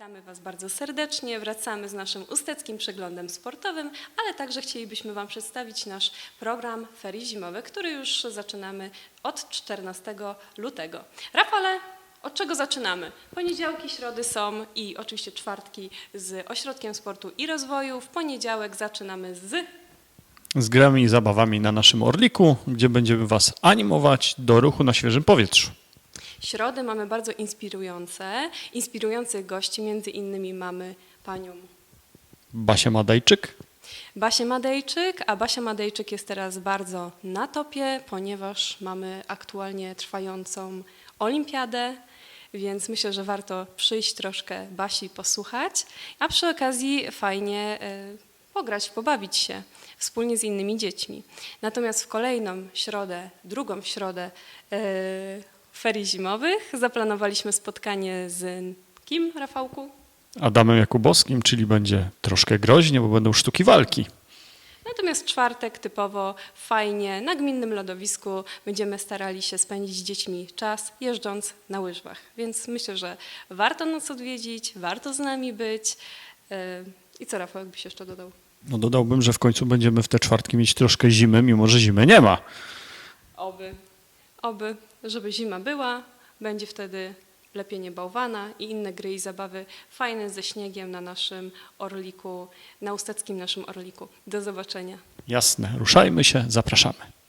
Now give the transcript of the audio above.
Witamy Was bardzo serdecznie. Wracamy z naszym usteckim przeglądem sportowym, ale także chcielibyśmy Wam przedstawić nasz program ferii zimowych, który już zaczynamy od 14 lutego. Rafale, od czego zaczynamy? Poniedziałki, środy są i oczywiście czwartki z Ośrodkiem Sportu i Rozwoju. W poniedziałek zaczynamy z z grami i zabawami na naszym Orliku, gdzie będziemy Was animować do ruchu na świeżym powietrzu. Środy. Mamy bardzo inspirujące, inspirujących gości. Między innymi mamy panią Basia Madajczyk, Basię Madejczyk, a Basia Madejczyk jest teraz bardzo na topie, ponieważ mamy aktualnie trwającą olimpiadę, więc myślę, że warto przyjść troszkę Basi posłuchać, a przy okazji fajnie e, pograć, pobawić się wspólnie z innymi dziećmi. Natomiast w kolejną środę, drugą środę e, ferii zimowych zaplanowaliśmy spotkanie z kim, Rafałku? Adamem Jakubowskim, czyli będzie troszkę groźnie, bo będą sztuki walki. Natomiast czwartek typowo fajnie na gminnym lodowisku będziemy starali się spędzić z dziećmi czas jeżdżąc na łyżwach. Więc myślę, że warto nas odwiedzić, warto z nami być. Yy, I co Rafał, jakbyś jeszcze dodał? No dodałbym, że w końcu będziemy w te czwartki mieć troszkę zimy, mimo że zimy nie ma. Oby, oby, żeby zima była, będzie wtedy lepienie bałwana i inne gry i zabawy fajne ze śniegiem na naszym orliku, na usteckim naszym orliku. Do zobaczenia. Jasne, ruszajmy się, zapraszamy.